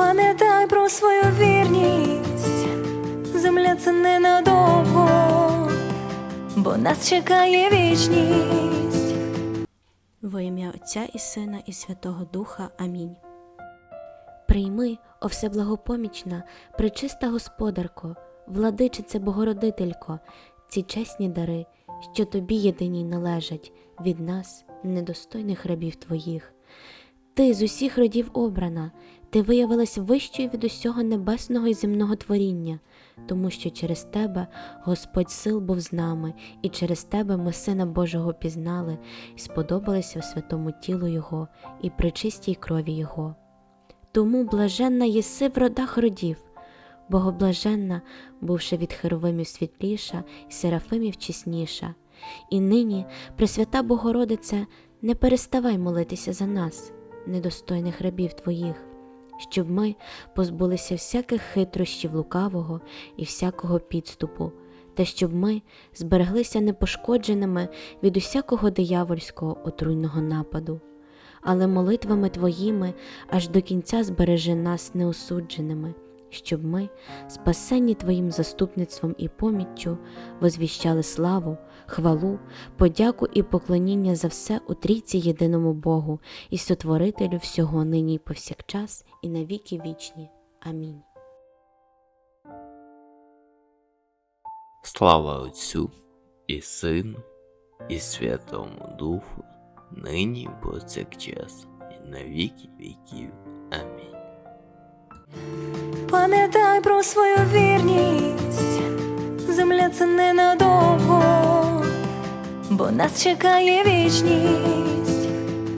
Пам'ятай про свою вірність, земля це ненадовго, бо нас чекає вічність. Во ім'я Отця і Сина, і Святого Духа. Амінь. Прийми, о всеблагопомічна, пречиста господарко, владичице Богородителько, ці чесні дари, що тобі єдиній належать від нас, недостойних рабів твоїх. Ти з усіх родів обрана, ти виявилась вищою від усього небесного і земного творіння, тому що через тебе Господь сил був з нами, і через тебе ми Сина Божого пізнали і сподобалися в святому тілу Його і причистій крові Його. Тому блаженна єси в родах родів, богоблаженна, бувши від херовимів світліша і серафимів чесніша. І нині, Пресвята Богородице, не переставай молитися за нас, недостойних рабів Твоїх, щоб ми позбулися всяких хитрощів лукавого і всякого підступу, та щоб ми збереглися непошкодженими від усякого диявольського отруйного нападу. Але молитвами Твоїми аж до кінця збережи нас неосудженими, щоб ми, спасені Твоїм заступництвом і поміччю, возвіщали славу, хвалу, подяку і поклоніння за все у трійці єдиному Богу і Сотворителю всього нині й повсякчас, і на віки вічні. Амінь. Слава Отцю і Сину, і Святому Духу, нині повсякчас, і на віки віків. Амінь. Пам'ятай про свою вірність, земля це ненадовго, бо нас чекає вічність.